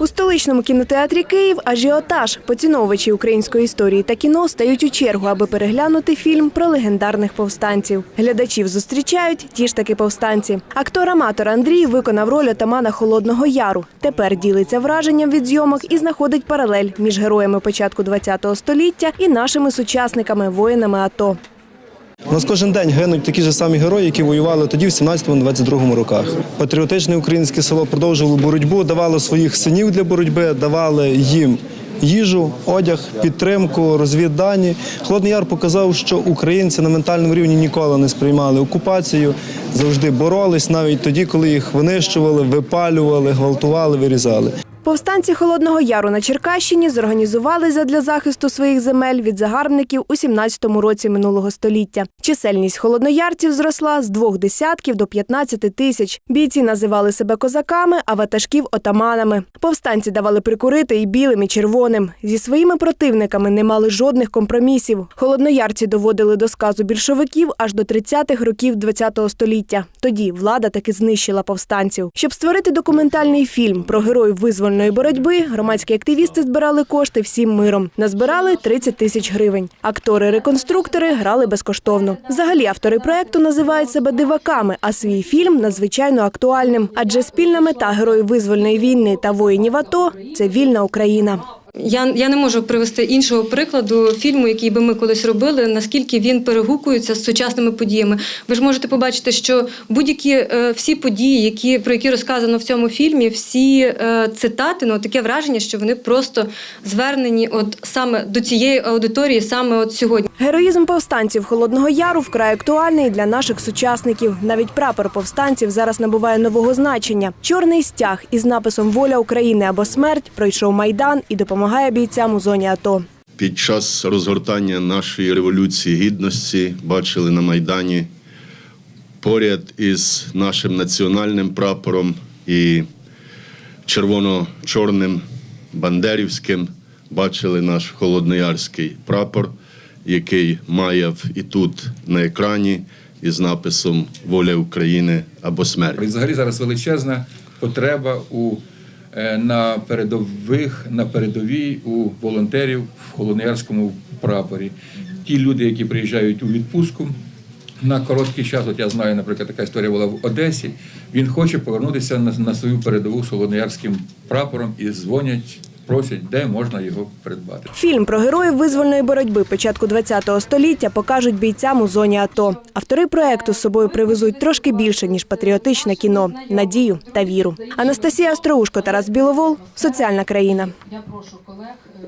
У столичному кінотеатрі Київ ажіотаж. Поціновувачі української історії та кіно стають у чергу, аби переглянути фільм про легендарних повстанців. Глядачів зустрічають ті ж таки повстанці. Актор-аматор Андрій виконав роль отамана Холодного Яру. Тепер ділиться враженням від зйомок і знаходить паралель між героями початку ХХ століття і нашими сучасниками, воїнами АТО. У нас кожен день гинуть такі ж самі герої, які воювали тоді, в 17-22 роках. Патріотичне українське село продовжувало боротьбу, давало своїх синів для боротьби, давали їм їжу, одяг, підтримку, розвіддані. Холодний Яр показав, що українці на ментальному рівні ніколи не сприймали окупацію, завжди боролись, навіть тоді, коли їх винищували, випалювали, гвалтували, вирізали. Повстанці Холодного Яру на Черкащині зорганізували задля захисту своїх земель від загарбників у 17-му році минулого століття. Чисельність холодноярців зросла з двох десятків до 15 тисяч. Бійці називали себе козаками, а ватажків отаманами. Повстанці давали прикурити і білим, і червоним. Зі своїми противниками не мали жодних компромісів. Холодноярці доводили до сказу більшовиків аж до 30-х років ХХ століття. Тоді влада таки знищила повстанців. Щоб створити документальний фільм про героїв визвольної боротьби, громадські активісти збирали кошти всім миром. Назбирали 30 тисяч гривень. Актори-реконструктори грали безкоштовно. Взагалі автори проекту називають себе диваками, а свій фільм надзвичайно актуальним. Адже спільна мета героїв визвольної війни та воїнів АТО це вільна Україна. Я, я не можу привести іншого прикладу фільму, який би ми колись робили, наскільки він перегукується з сучасними подіями. Ви ж можете побачити, що будь-які е, всі події, які про які розказано в цьому фільмі, всі е, цитати, ну таке враження, що вони просто звернені от саме до цієї аудиторії, саме от сьогодні. Героїзм повстанців Холодного Яру вкрай актуальний для наших сучасників. Навіть прапор повстанців зараз набуває нового значення. Чорний стяг із написом Воля України або смерть пройшов майдан і допомагає бійцям у зоні АТО. Під час розгортання нашої революції гідності бачили на Майдані поряд із нашим національним прапором і червоно-чорним бандерівським бачили наш холодноярський прапор, який маяв і тут на екрані із написом Воля України або смерть. Взагалі зараз величезна потреба у е, на передових, на передовій у волонтерів в холодноярському прапорі. Ті люди, які приїжджають у відпустку на короткий час, от я знаю, наприклад, така історія була в Одесі. Він хоче повернутися на, на свою передову з холодноярським прапором і дзвонять, просять, де можна його придбати. Фільм про героїв визвольної боротьби початку ХХ століття покажуть бійцям у зоні АТО. Автори проекту з собою привезуть трошки більше ніж патріотичне кіно, надію та віру. Анастасія Остроушко, Тарас Біловол, соціальна країна. Я прошу колег. е,